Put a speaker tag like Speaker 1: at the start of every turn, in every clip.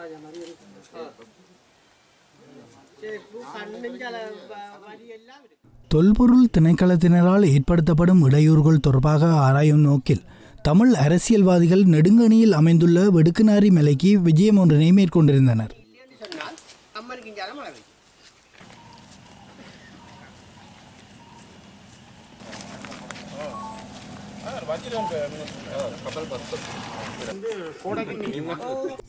Speaker 1: மகாராஜா மாதிரி இருக்கு
Speaker 2: தொல்பொருள் திணைக்களத்தினரால் ஏற்படுத்தப்படும் இடையூறுகள் தொடர்பாக ஆராயும் நோக்கில் தமிழ் அரசியல்வாதிகள் நெடுங்கணியில் அமைந்துள்ள வெடுக்குநாரி மலைக்கு விஜயம் ஒன்றினை மேற்கொண்டிருந்தனர்.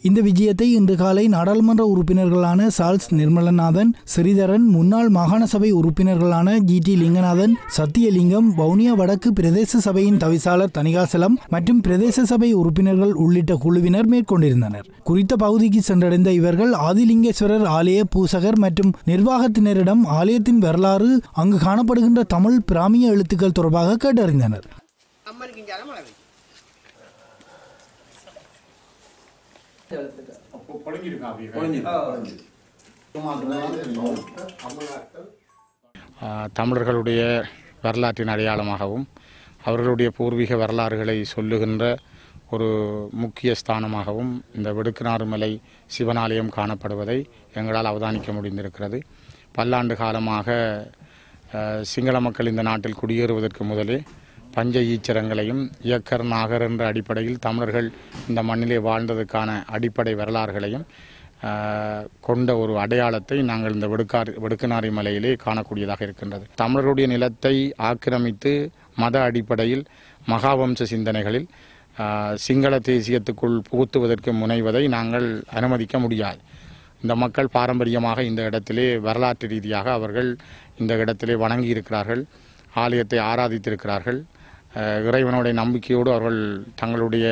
Speaker 2: இந்த விஜயத்தை இன்று காலை நாடாளுமன்ற உறுப்பினர்களான சால்ஸ் நிர்மலநாதன் ஸ்ரீதரன் முன்னாள் மாகாண சபை உறுப்பினர்களான ஜி டி லிங்கநாதன் சத்தியலிங்கம் வவுனியா வடக்கு பிரதேச சபையின் தவிசாளர் தணிகாசலம் மற்றும் பிரதேச சபை உறுப்பினர்கள் உள்ளிட்ட குழுவினர் மேற்கொண்டிருந்தனர். குறித்த பகுதிக்கு சென்றடைந்த இவர்கள் ஆதிலிங்கேஸ்வரர் ஆலய பூசகர் மற்றும் நிர்வாகத்தினரிடம் ஆலயத்தின் வரலாறு அங்கு காணப்படுகின்ற தமிழ் பிராமிய எழுத்துக்கள் தொடர்பாக கேட்டறிந்தனர்.
Speaker 3: ஆஹ் தமிழர்களுடைய வரலாற்றின் அடையாளமாகவும் அவர்களுடைய பூர்வீக வரலாறுகளை சொல்லுகின்ற ஒரு முக்கிய ஸ்தானமாகவும் இந்த வெடுக்குநாறு மலை சிவனாலயம் காணப்படுவதை எங்களால் அவதானிக்க முடிந்திருக்கிறது. பல்லாண்டு காலமாக சிங்கள மக்கள் இந்த நாட்டில் குடியேறுவதற்கு முதலே பஞ்ச ஈச்சரங்களையும் இயக்கர் நாகர் என்ற அடிப்படையில் தமிழர்கள் இந்த மண்ணிலே வாழ்ந்ததுக்கான அடிப்படை வரலாறுகளையும் கொண்ட ஒரு அடையாளத்தை நாங்கள் இந்த வெடுக்கார் வெடுக்கனாரி மலையிலே காணக்கூடியதாக இருக்கின்றது. தமிழர்களுடைய நிலத்தை ஆக்கிரமித்து மத அடிப்படையில் மகாவம்ச சிந்தனைகளில் சிங்கள தேசியத்துக்குள் புகுத்துவதற்கு முனைவதை நாங்கள் அனுமதிக்க முடியாது. இந்த மக்கள் பாரம்பரியமாக இந்த இடத்திலே வரலாற்று ரீதியாக அவர்கள் இந்த இடத்திலே வணங்கி இருக்கிறார்கள் ஆலயத்தை ஆராதித்திருக்கிறார்கள். இறைவனுடைய நம்பிக்கையோடு அவர்கள் தங்களுடைய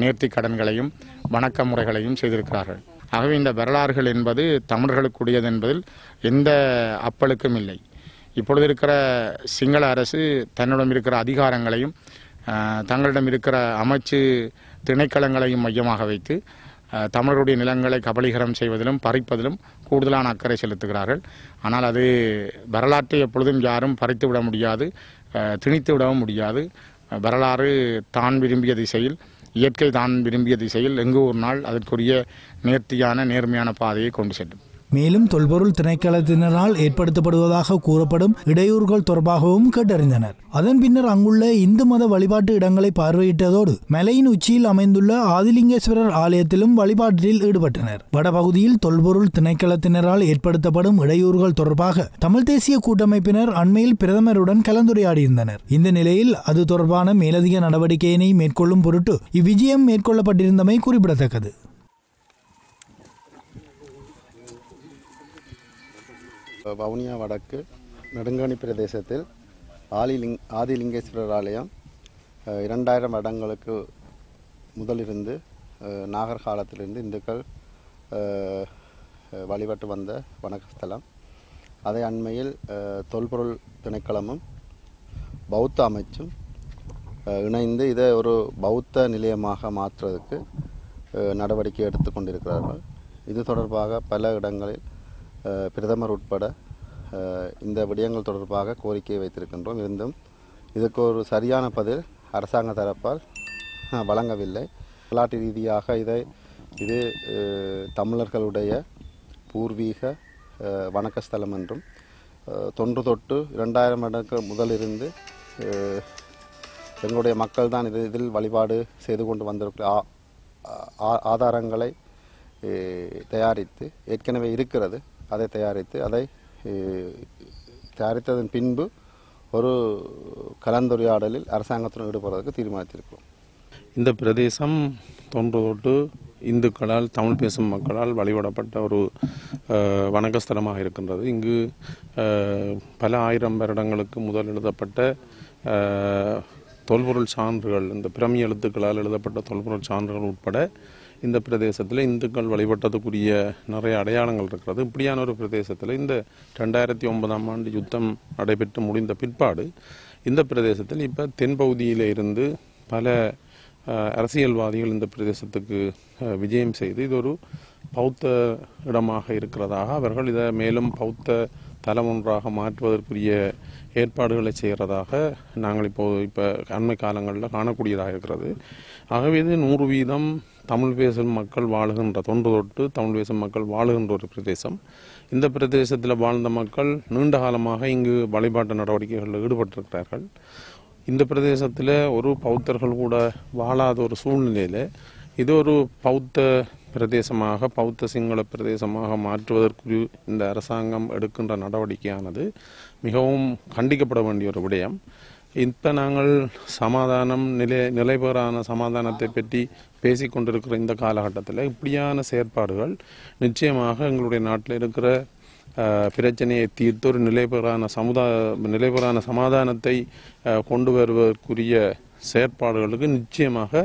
Speaker 3: நேர்த்தி கடன்களையும் வணக்க முறைகளையும் செய்திருக்கிறார்கள். ஆகவே இந்த வரலாறுகள் என்பது தமிழர்களுக்குரியது என்பதில் எந்த அப்பலுக்கும் இல்லை. இப்பொழுது இருக்கிற சிங்கள அரசு தன்னிடம் இருக்கிற அதிகாரங்களையும் தங்களிடம் இருக்கிற அமைச்சு திணைக்களங்களையும் மையமாக வைத்து தமிழருடைய நிலங்களை கபலீகரம் செய்வதிலும் பறிப்பதிலும் கூடுதலான அக்கறை செலுத்துகிறார்கள். ஆனால் அது வரலாற்றை எப்பொழுதும் யாரும் பறித்து விட முடியாது. திணித்து விடவும் முடியாது. வரலாறு தான் விரும்பிய திசையில் இயற்கை தான் விரும்பிய திசையில் எங்கு ஒரு நாள் அதற்குரிய நேர்த்தியான நேர்மையான பாதையை கொண்டு செல்லும்.
Speaker 2: மேலும் தொல்பொருள் திணைக்களத்தினரால் ஏற்படுத்தப்படுவதாக கூறப்படும் இடையூறுகள் தொடர்பாகவும் கேட்டறிந்தனர். அதன் பின்னர் அங்குள்ள இந்து மத வழிபாட்டு இடங்களை பார்வையிட்டதோடு மலையின் உச்சியில் அமைந்துள்ள ஆதிலிங்கேஸ்வரர் ஆலயத்திலும் வழிபாட்டில் ஈடுபட்டனர். வடபகுதியில் தொல்பொருள் திணைக்களத்தினரால் ஏற்படுத்தப்படும் இடையூறுகள் தொடர்பாக தமிழ் தேசிய கூட்டமைப்பினர் அண்மையில் பிரதமருடன் கலந்துரையாடியிருந்தனர். இந்த நிலையில் அது தொடர்பான மேலதிக நடவடிக்கையினை மேற்கொள்ளும் பொருட்டு இவ்விஜயம் மேற்கொள்ளப்பட்டிருந்தமை குறிப்பிடத்தக்கது.
Speaker 4: வவுனியா வடக்கு நெடுங்காணி பிரதேசத்தில் ஆலிலிங் ஆதிலிங்கேஸ்வரர் ஆலயம் இரண்டாயிரம் வருடங்களுக்கு முதலிருந்து நாகர் காலத்திலிருந்து இந்துக்கள் வழிபட்டு வந்த வணக்கஸ்தலம். அதை அண்மையில் தொல்பொருள் திணைக்களமும் பௌத்த அமைச்சும் இணைந்து இதை ஒரு பௌத்த நிலையமாக மாற்றுவதற்கு நடவடிக்கை எடுத்து கொண்டிருக்கிறார்கள். இது தொடர்பாக பல இடங்களில் பிரதமர் உட்பட இந்த விடயங்கள் தொடர்பாக கோரிக்கை வைத்திருக்கின்றோம். இருந்தும் இதுக்கு ஒரு சரியான பதில் அரசாங்க தரப்பால் வழங்கவில்லை. வரலாற்று ரீதியாக இதை இது தமிழர்களுடைய பூர்வீக வணக்கஸ்தலம் என்றும் தொன்று தொட்டு இரண்டாயிரம் வருடங்களுக்கு முதலிருந்து எங்களுடைய மக்கள் தான் இது இதில் வழிபாடு செய்து கொண்டு வந்திருக்க ஆ- ஆ- ஆதாரங்களை தயாரித்து ஏற்கனவே இருக்கிறது. அதை தயாரித்து அதை தயாரித்ததன் பின்பு ஒரு கலந்துரையாடலில் அரசாங்கத்துடன் ஈடுபடுவதற்கு தீர்மானித்திருக்கிறோம்.
Speaker 5: இந்த பிரதேசம் தொன்று தொட்டு இந்துக்களால் தமிழ் பேசும் மக்களால் வழிபடப்பட்ட ஒரு வணக்கஸ்தலமாக இருக்கின்றது. இங்கு பல ஆயிரம் வருடங்களுக்கு முதல் எழுதப்பட்ட தொல்பொருள் சான்றுகள் இந்த பிரமி எழுத்துக்களால் எழுதப்பட்ட தொல்பொருள் சான்றுகள் உட்பட இந்த பிரதேசத்தில் இந்துக்கள் வழிபட்டதுக்குரிய நிறைய அடையாளங்கள் இருக்கிறது. இப்படியான ஒரு பிரதேசத்தில் இந்த ரெண்டாயிரத்தி ஒன்பதாம் ஆண்டு யுத்தம் நடைபெற்று முடிந்த பிற்பாடு இந்த பிரதேசத்தில் இப்போ தென்பகுதியில் இருந்து பல அரசியல்வாதிகள் இந்த பிரதேசத்துக்கு விஜயம் செய்து இது ஒரு பௌத்த இடமாக இருக்கிறதாக அவர்கள் இதை மேலும் பௌத்த தலம் ஒன்றாக மாற்றுவதற்குரிய ஏற்பாடுகளை செய்கிறதாக நாங்கள் இப்போது இப்போ அண்மை காலங்களில் காணக்கூடியதாக இருக்கிறது. ஆகவே இது நூறு வீதம் தமிழ் பேசும் மக்கள் வாழுகின்ற தொன்று தொட்டு தமிழ் பேசும் மக்கள் வாழுகின்ற ஒரு பிரதேசம். இந்த பிரதேசத்தில் வாழ்ந்த மக்கள் நீண்ட காலமாக இங்கு வழிபாட்டு நடவடிக்கைகளில் ஈடுபட்டிருக்கிறார்கள். இந்த பிரதேசத்தில் ஒரு பௌத்தர்கள் கூட வாழாத ஒரு சூழ்நிலையில் இது ஒரு பௌத்த பிரதேசமாக பௌத்த சிங்கள பிரதேசமாக மாற்றுவதற்கு இந்த அரசாங்கம் எடுக்கின்ற நடவடிக்கையானது மிகவும் கண்டிக்கப்பட வேண்டிய ஒரு விடயம். இப்போ நாங்கள் சமாதானம் நிலை நிலைபெறான சமாதானத்தை பற்றி பேசிக்கொண்டிருக்கிற இந்த காலகட்டத்தில் இப்படியான செயற்பாடுகள் நிச்சயமாக எங்களுடைய நாட்டில் இருக்கிற பிரச்சனையை தீர்த்து ஒரு நிலைபெறான சமுதாய நிலைபெறான சமாதானத்தை கொண்டு வருவதற்குரிய செயற்பாடுகளுக்கு நிச்சயமாக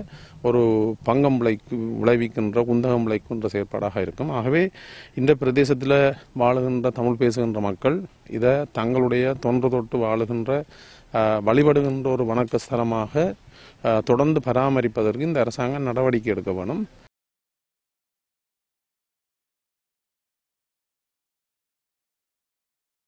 Speaker 5: ஒரு பங்கம் விளைக்கு விளைவிக்கின்ற குந்தகம் விளைக்கின்ற செயற்பாடாக இருக்கும். ஆகவே இந்த பிரதேசத்தில் வாழுகின்ற தமிழ் பேசுகின்ற மக்கள் இதை தங்களுடைய தொன்று தொட்டு வாழுகின்ற வழிபடுகின்ற ஒரு வணக்க ஸ்தலமாக தொடர்ந்து பராமரிப்பதற்கு இந்த அரசாங்கம் நடவடிக்கை எடுக்க வேணும்.